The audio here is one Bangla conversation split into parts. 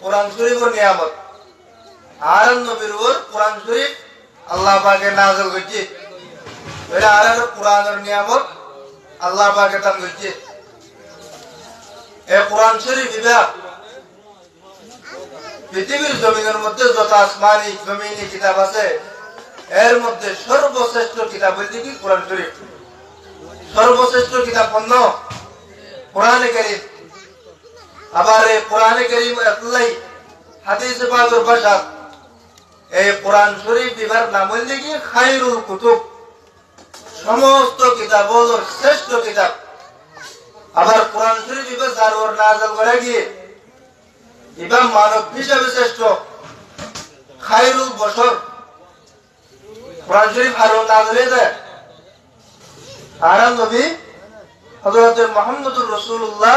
কোরআন শরীফের নিয়ামত। আর নবীর উপর কোরআন শরীফ আল্লাহ পাকে নাজল করছে। নিয়ামত আল্লাহ পাকে দান করছে। এ কোরআন শরীফ বিভাগ পৃথিবীর জমিনের মধ্যে যত আসমানি, জমিনি কিতাব আছে, এর মধ্যে সর্বশ্রেষ্ঠ কিতাব বলতে কি কোরআন শরীফ? সর্বশ্রেষ্ঠ কিতাব পণ্য কোরআনে করিম। আবার এই কোরআনে করিম এতলাই হাদিস পাকের ভাষা এই কোরআন শরীফ বিভার নাম হইলে কি খাইরুল কুতুব, সমস্ত কিতাব হল শ্রেষ্ঠ কিতাব। আবার কোরআন শরীফ বিভাগ যার ওর নাজল করে গিয়ে ইমাম মানব হিসাবে শ্রেষ্ঠ। খাইরুল বসর কোরআন শরীফ আরও নাজল হয়ে যায়। আর নবী হযরত মুহাম্মদুর রাসূলুল্লাহ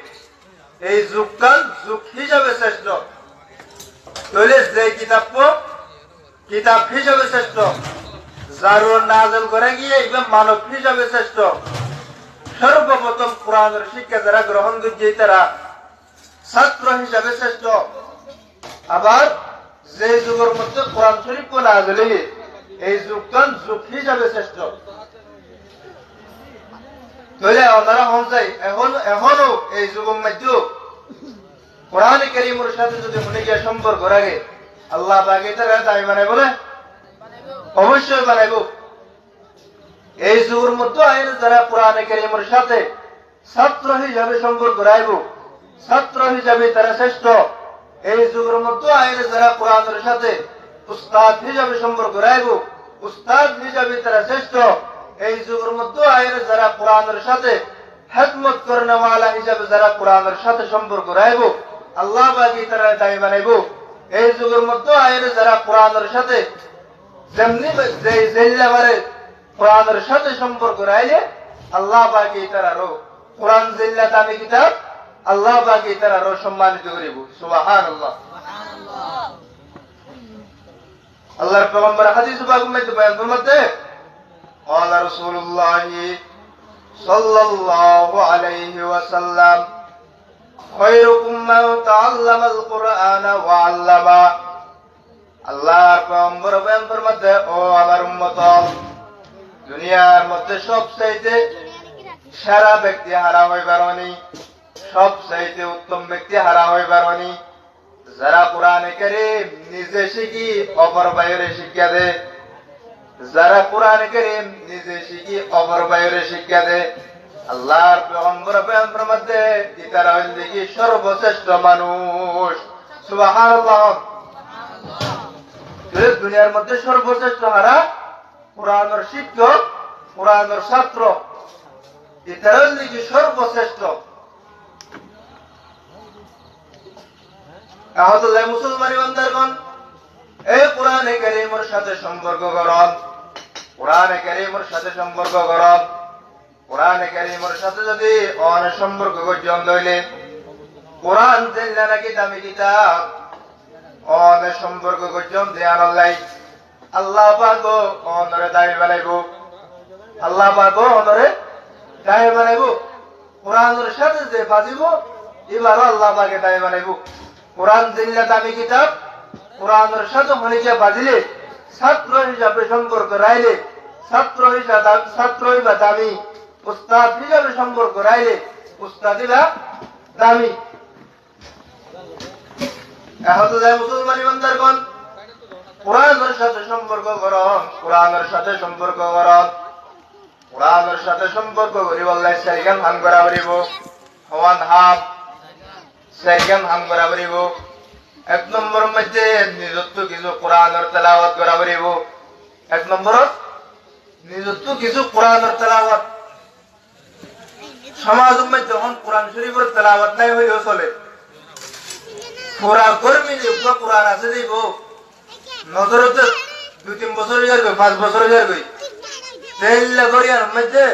এই যুগকাল যুগ হিসাবে শ্রেষ্ঠ। তাহলে যে কিতাব কিতাব হিসাবে শ্রেষ্ঠ। যার ওর নাজল করে গিয়ে একদম মানব হিসাবে শ্রেষ্ঠ। সর্বপ্রথম কোরআনের শিক্ষা যারা গ্রহণ করছে তারা ছাত্র হিসাবে শ্রেষ্ঠ। আবার যে যুগের মধ্যে কোরআন শরীফ নাজল এই যুগকাল যুগ হিসাবে শ্রেষ্ঠ। তাহলে ওনারা হন যায় এখন এখনও এই যুগের মধ্যে কোরআন করিমের সাথে যদি মনে সম্পর্ক রাখে, আল্লাহ তারা অবশ্যই বানাইব। এই যুগের মধ্যে আইন যারা কোরআন সাথে ছাত্র হিসাবে সম্পর্ক রাখব। ছাত্র হিসাবে তারা শ্রেষ্ঠ। এই যুগের মধ্যে আইন যারা কোরআনের সাথে উস্তাদ হিসাবে সম্পর্ক রাখব। উস্তাদ হিসাবে তারা শ্রেষ্ঠ। এই যুগের মধ্যে আইন যারা কোরআনের সাথে হেদমত করেনা হিসাবে যারা কোরআনের সাথে সম্পর্ক রাখব আল্লাহ বাকি তারা দায়ী বানাইব। এই যুগের মধ্যে আইন যারা কোরআনের সাথে যেমনি জেল্লাবারে কোরআনের সাথে সম্পর্ক রাইলে আল্লাহ বাকি তার আরও কোরআন জেল্লা দামি কিতাব আল্লাহ বাকি তার আরও সম্মানিত করিব। সুবাহান আল্লাহ আল্লাহর পেগম্বর হাদিস বাগুম মধ্যে قال رسول الله صلى الله عليه وسلم خيركم من تعلم القرآن وعلمه আল্লাহর পয়গম্বর বয়ান ফরমাতে ও আমার উম্মত দুনিয়ার মধ্যে সব চাইতে সেরা ব্যক্তি হারা হইবার নি সব চাইতে উত্তম ব্যক্তি হারা হইবার নি যারা কোরআনে কারীম নিজে শিখি অপর বাইরে শিক্ষা দে যারা কোরআনে কারীম নিজে শিখি, অপর বাইরে শিক্ষা দে আল্লাহর পয়গম্বর বয়ান ফরমাতে ইতারা হইল দেখি সর্বশ্রেষ্ঠ মানুষ। সুবহানাল্লাহ। দুনিয়ার মধ্যে সর্বশ্রেষ্ঠ হারা কোরআনের শিক্ষক, কোরআনের ছাত্র। এটার দিকে সর্বশ্রেষ্ঠ। আহতুল্লাহ মুসলমান ইমানদারগণ, এই কোরআনে কারীমের সাথে সম্পর্ক করন। কোরআনে কারীমের সাথে সম্পর্ক করন কোরআনে কারীমের সাথে যদি অন সম্পর্ক করজন লইলে কোরআন জেলা নাকি দামি কিতাব? অনে সম্পর্ক করজন ধ্যান আল্লাহ। আল্লাহ পাক অনরে দায় বানাইব। আল্লাহ পাক অনরে দায় বানাইব। কোরআনের সাথে যে বাজিব, এবারও আল্লাহ পাকে দায় বানাইব। কোরআন জিল্লা দামি কিতাব, কোরআনের সাথে মনিকে বাজিলে, ছাত্র হিসাবে সম্পর্ক রাইলে ছাত্র দামি উস্তাদ সম্পর্ক রাইলে উস্তাদিরা দামি। যায় মুসলমান কোরআনের সাথে সম্পর্ক করন কোরআনের সাথে সম্পর্ক করন কোরআনের সাথে সম্পর্ক করি হান করা পারিব হাম করা এক নম্বর মধ্যে নিজত্ব কিছু কোরআনের তেলাওয়াত করা পারিব এক নম্বরত নিজত্ব কিছু কোরআনের তেলাওয়াত। সমাজ যখন কোরআন শরীফের তেলাওয়াত নাই হইও চলে। পুরা কর্মী যে পুরা কোরআন আছে দিব নজরতে দুই তিন বছর গই পাঁচ বছর যার গই তেল্লা গড়িয়ার মধ্যে